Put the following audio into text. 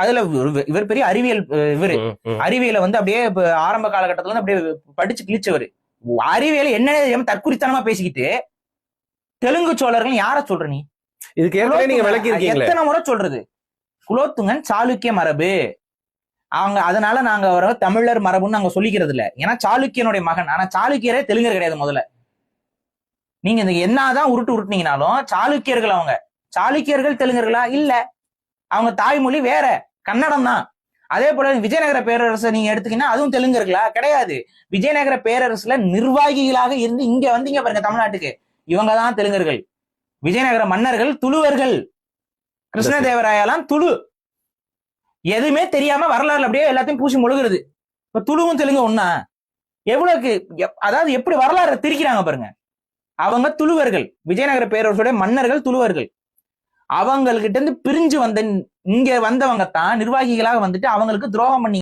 அதுல இவர் பெரிய அறிவியல் இவரு. அறிவியலை வந்து அப்படியே ஆரம்ப காலகட்டத்துல இருந்து அப்படியே படிச்சு கிழிச்சவர். அறிவியலை என்ன தற்குறித்தனமா பேசிக்கிட்டு தெலுங்கு சோழர்கள் யார சொல்ற நீ? இதுக்கு நீங்க எத்தனை முறை சொல்றது? குலோத்துங்கன் சாளுக்கிய மரபு. அவங்க அதனால நாங்க அவரை தமிழர் மரபுன்னு நாங்க சொல்லிக்கிறது இல்ல ஏன்னா சாளுக்கியனுடைய மகன். ஆனா சாளுக்கியரே தெலுங்கர் கிடையாது முதல்ல. நீங்க இந்த என்னதான் உருட்டு உருட்டுனீங்கனாலும் சாளுக்கியர்கள் அவங்க. சாளுக்கியர்கள் தெலுங்கர்களா? இல்ல. அவங்க தாய்மொழி வேற. கன்னடம் தான் அதே போல விஜயநகர பேரரசை நீங்க எடுத்தீங்கன்னா அதுவும் தெலுங்கர்களா கிடையாது. விஜயநகர பேரரசுல நிர்வாகிகளாக இருந்து இங்க வந்தீங்க பாருங்க தமிழ்நாட்டுக்கு. இவங்க தான் தெலுங்கர்கள். விஜயநகர மன்னர்கள் துளுவர்கள் கிருஷ்ணதேவராயெல்லாம் துளு. எதுவுமே தெரியாம வரலாறுல அப்படியே எல்லாத்தையும் பூசி முழுகுறது. இப்ப துளுவும் தெலுங்கு ஒண்ணா? எவ்வளவுக்கு அதாவது எப்படி வரலாறு திரிக்கிறாங்க பாருங்க. அவங்க துளுவர்கள். விஜயநகர பேரரசுடைய மன்னர்கள் துளுவர்கள். அவங்கள்கிட்ட இருந்து பிரிஞ்சு வந்த இங்க வந்தவங்க தான் நிர்வாகிகளாக வந்துட்டு அவங்களுக்கு துரோகம் பண்ணி